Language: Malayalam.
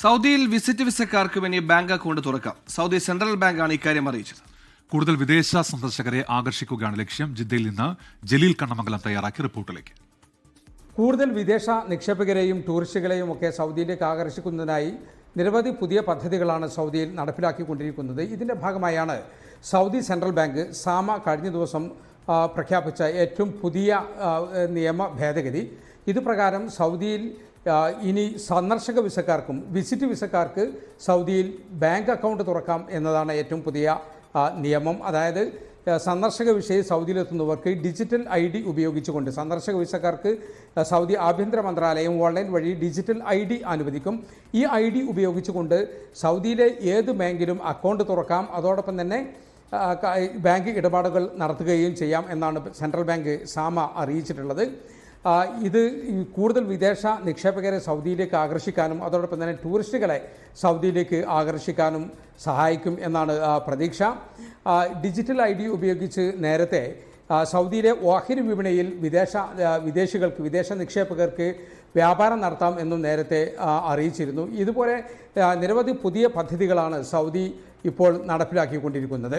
സൗദിയിൽ വിസിറ്റ് വിസക്കാർക്ക് വേണ്ടി ബാങ്ക് അക്കൗണ്ട് തുറക്കാം. സൗദി സെൻട്രൽ ബാങ്കാണ് ഇക്കാര്യം അറിയിച്ചത്. കൂടുതൽ വിദേശ സന്ദർശകരെ ആകർഷിക്കുകയാണ് ലക്ഷ്യം. ജിദ്ദയിൽ നിന്ന് ജലീൽ കണ്ണമംഗലം തയ്യാറാക്കിയ റിപ്പോർട്ടിലേക്ക്. കൂടുതൽ വിദേശ നിക്ഷേപകരെയും ടൂറിസ്റ്റുകളെയും ഒക്കെ സൗദിയിലേക്ക് ആകർഷിക്കുന്നതിനായി നിരവധി പുതിയ പദ്ധതികളാണ് സൗദിയിൽ നടപ്പിലാക്കിക്കൊണ്ടിരിക്കുന്നത്. ഇതിന്റെ ഭാഗമായാണ് സൗദി സെൻട്രൽ ബാങ്ക് സാമ കഴിഞ്ഞ ദിവസം പ്രഖ്യാപിച്ച ഏറ്റവും പുതിയ നിയമ ഭേദഗതി. ഇതുപ്രകാരം സൗദിയിൽ ഇനി സന്ദർശക വിസക്കാർക്കും വിസിറ്റ് വിസക്കാർക്ക് സൗദിയിൽ ബാങ്ക് അക്കൗണ്ട് തുറക്കാം എന്നതാണ് ഏറ്റവും പുതിയ നിയമം. അതായത് സന്ദർശക വിഷയം സൗദിയിലെത്തുന്നവർക്ക് ഡിജിറ്റൽ ഐ ഡി ഉപയോഗിച്ചുകൊണ്ട് സന്ദർശക വിസക്കാർക്ക് സൗദി ആഭ്യന്തര മന്ത്രാലയം ഓൺലൈൻ വഴി ഡിജിറ്റൽ ഐ ഡി അനുവദിക്കും. ഈ ഐ ഡി ഉപയോഗിച്ചുകൊണ്ട് സൗദിയിലെ ഏത് ബാങ്കിലും അക്കൗണ്ട് തുറക്കാം. അതോടൊപ്പം തന്നെ ബാങ്ക് ഇടപാടുകൾ നടത്തുകയും ചെയ്യാം എന്നാണ് സെൻട്രൽ ബാങ്ക് സാമ അറിയിച്ചിട്ടുള്ളത്. ഇത് കൂടുതൽ വിദേശ നിക്ഷേപകരെ സൗദിയിലേക്ക് ആകർഷിക്കാനും അതോടൊപ്പം തന്നെ ടൂറിസ്റ്റുകളെ സൗദിയിലേക്ക് ആകർഷിക്കാനും സഹായിക്കും എന്നാണ് പ്രതീക്ഷ. ഡിജിറ്റൽ ഐ ഡി ഉപയോഗിച്ച് നേരത്തെ സൗദിയിലെ ഓഹരി വിപണിയിൽ വിദേശ വിദേശികൾക്ക് വിദേശ നിക്ഷേപകർക്ക് വ്യാപാരം നടത്താം എന്നും നേരത്തെ അറിയിച്ചിരുന്നു. ഇതുപോലെ നിരവധി പുതിയ പദ്ധതികളാണ് സൗദി ഇപ്പോൾ നടപ്പിലാക്കിക്കൊണ്ടിരിക്കുന്നത്.